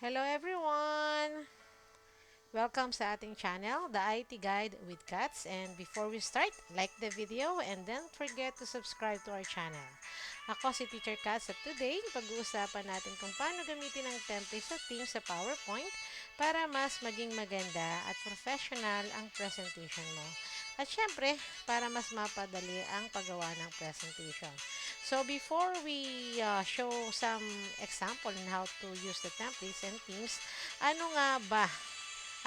Hello everyone! Welcome sa ating channel, The IT Guide with Cats. And before we start, like the video and don't forget to subscribe to our channel. Ako si Teacher Cats at today, pag-uusapan natin kung paano gamitin ang template sa Teams sa PowerPoint para mas maging maganda at professional ang presentation mo. At syempre, para mas mapadali ang paggawa ng presentation. So before we uh, show some example on how to use the templates and themes, ano nga ba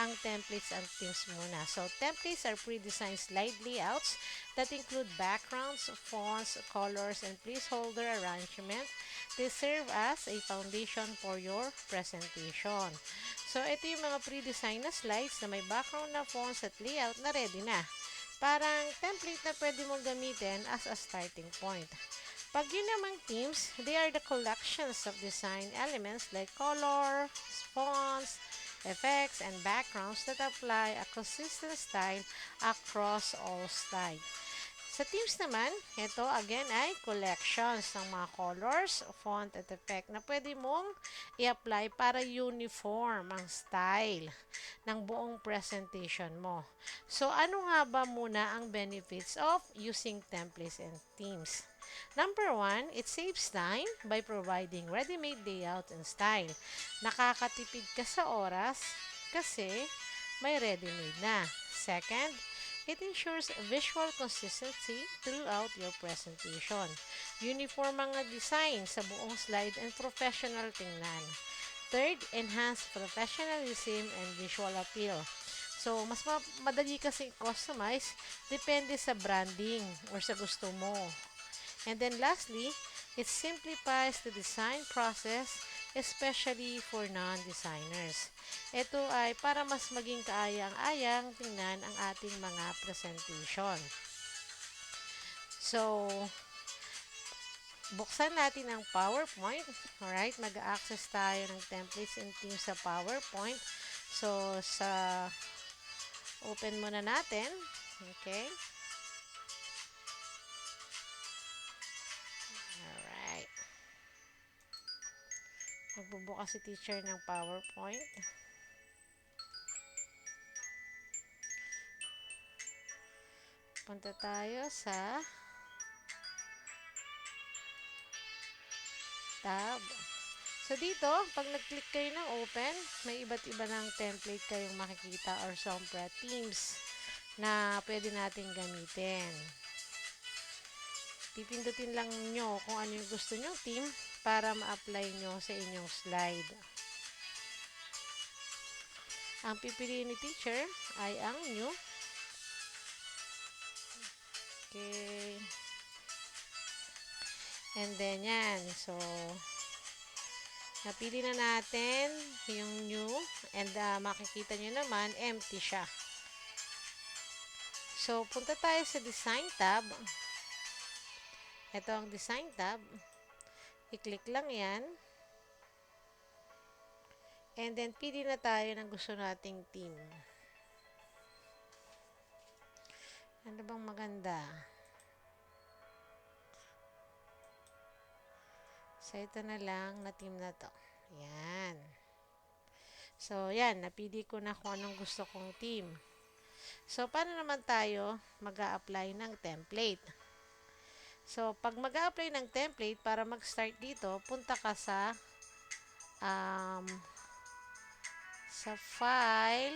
ang templates and themes muna. So, templates are pre-designed slide layouts that include backgrounds, fonts, colors, and placeholder arrangement. They serve as a foundation for your presentation. So, ito yung mga pre-designed na slides na may background na fonts at layout na ready na. Parang template na pwede mong gamitin as a starting point. Pag yun namang themes, they are the collections of design elements like color, fonts, effects, and backgrounds that apply a consistent style across all slides. Sa themes naman, ito again ay collections ng mga colors, font, at effect na pwede mong i-apply para uniform ang style ng buong presentation mo. So, ano nga ba muna ang benefits of using templates and themes? Number one, it saves time by providing ready-made layout and style. Nakakatipid ka sa oras kasi may ready-made na. Second, it ensures visual consistency throughout your presentation. Uniform mga design sa buong slide and professional tingnan. Third, enhance professionalism and visual appeal. So, mas ma- madali kasi customize depende sa branding or sa gusto mo. And then lastly, it simplifies the design process especially for non-designers. Ito ay para mas maging kaayang-ayang tingnan ang ating mga presentation. So, buksan natin ang PowerPoint. Alright, mag-access tayo ng templates and themes sa PowerPoint. So, sa open muna natin. Okay. Magbubukas si teacher ng PowerPoint. Punta tayo sa tab. So, dito, pag nag-click kayo ng open, may iba't iba ng template kayong makikita or Sombra Teams na pwede natin gamitin. Pipindutin lang nyo kung ano yung gusto nyong team para ma-apply nyo sa inyong slide. Ang pipiliin ni teacher ay ang new. Okay. And then yan. So, napili na natin yung new. And uh, makikita nyo naman, empty siya. So, punta tayo sa design tab. Ito ang design tab. I-click lang yan. And then, pili na tayo ng gusto nating theme. Ano bang maganda? So, ito na lang na theme na to. Yan. So, yan. Napili ko na kung anong gusto kong theme. So, paano naman tayo mag apply ng template? So, pag mag apply ng template, para mag-start dito, punta ka sa um, sa file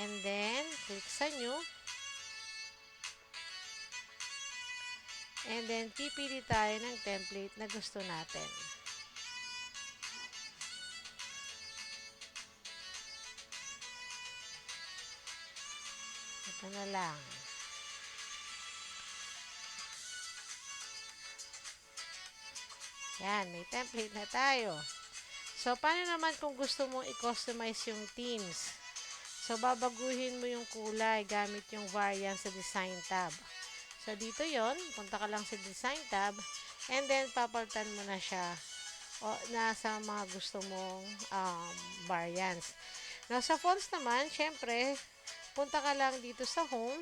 and then click sa new and then pipili tayo ng template na gusto natin. Ito na lang. Yan, may template na tayo. So, paano naman kung gusto mong i-customize yung themes? So, babaguhin mo yung kulay gamit yung variant sa design tab. So, dito yon Punta ka lang sa design tab. And then, papalitan mo na siya o, nasa mga gusto mong um, variants. Now, sa fonts naman, syempre, punta ka lang dito sa home.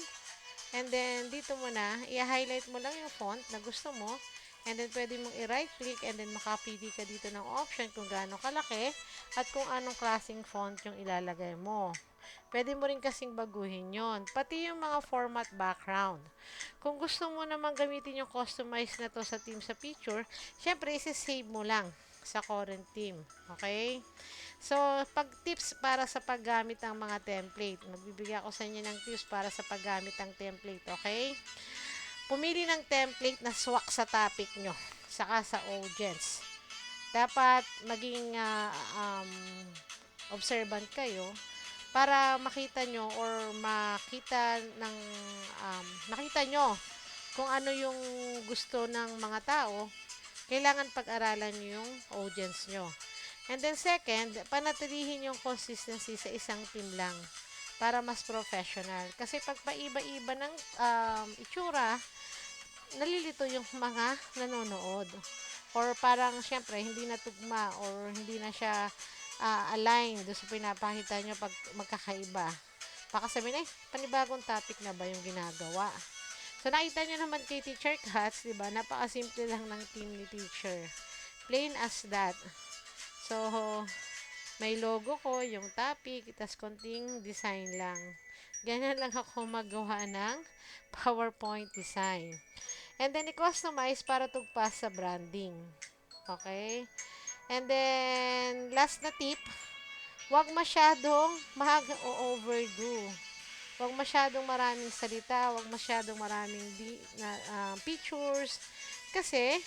And then, dito mo na, i-highlight mo lang yung font na gusto mo. And then, pwede mong i-right click and then makapili ka dito ng option kung gaano kalaki at kung anong klaseng font yung ilalagay mo. Pwede mo rin kasing baguhin yon Pati yung mga format background. Kung gusto mo naman gamitin yung customize na to sa team sa picture, syempre, isi-save mo lang sa current team. Okay? So, pag tips para sa paggamit ng mga template. Magbibigay ako sa inyo ng tips para sa paggamit ng template. Okay? Pumili ng template na swak sa topic nyo. Saka sa audience. Dapat maging ah, um, observant kayo para makita nyo or makita ng um, makita nyo kung ano yung gusto ng mga tao kailangan pag-aralan nyo yung audience nyo and then second panatilihin yung consistency sa isang team lang para mas professional kasi pag paiba-iba ng um, itsura nalilito yung mga nanonood or parang syempre hindi na tugma or hindi na siya ah, align doon sa pinapakita nyo pag magkakaiba. Baka sabihin, ay, panibagong topic na ba yung ginagawa? So, nakita nyo naman kay Teacher Cats, di ba? Napakasimple lang ng team ni Teacher. Plain as that. So, may logo ko, yung topic, tas konting design lang. Ganyan lang ako magawa ng PowerPoint design. And then, i-customize para tugpas sa branding. Okay? And then, last na tip, huwag masyadong mag-overdo. Huwag masyadong maraming salita, huwag masyadong maraming di, na, ah, pictures. Kasi,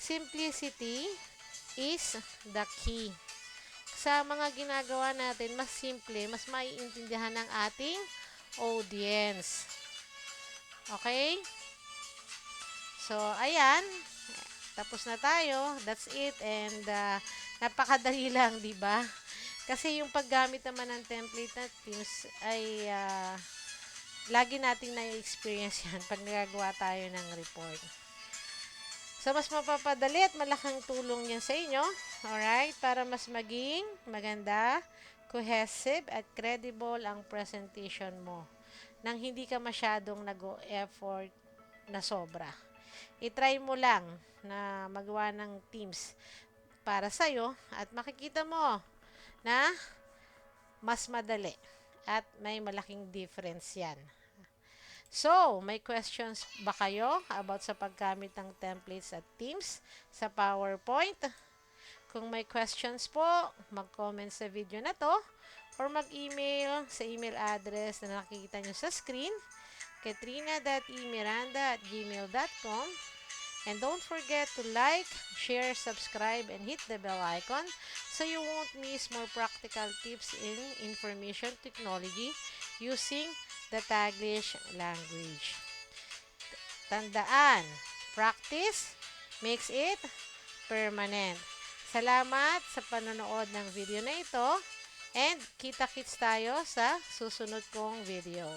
simplicity is the key. Sa mga ginagawa natin, mas simple, mas maiintindihan ng ating audience. Okay? So, ayan. Tapos na tayo. That's it. And uh, napakadali lang, di ba? Kasi yung paggamit naman ng template na Teams ay uh, lagi nating na-experience yan pag nagagawa tayo ng report. So, mas mapapadali at malaking tulong yan sa inyo. Alright? Para mas maging maganda, cohesive, at credible ang presentation mo. Nang hindi ka masyadong nag-effort na sobra. I-try mo lang na magawa ng teams para sa'yo at makikita mo na mas madali at may malaking difference yan. So, may questions ba kayo about sa paggamit ng templates at teams sa PowerPoint? Kung may questions po, mag-comment sa video na to or mag-email sa email address na nakikita nyo sa screen katrina.emiranda at gmail.com And don't forget to like, share, subscribe, and hit the bell icon so you won't miss more practical tips in information technology using the Taglish language. Tandaan, practice makes it permanent. Salamat sa panonood ng video na ito and kita-kits tayo sa susunod kong video.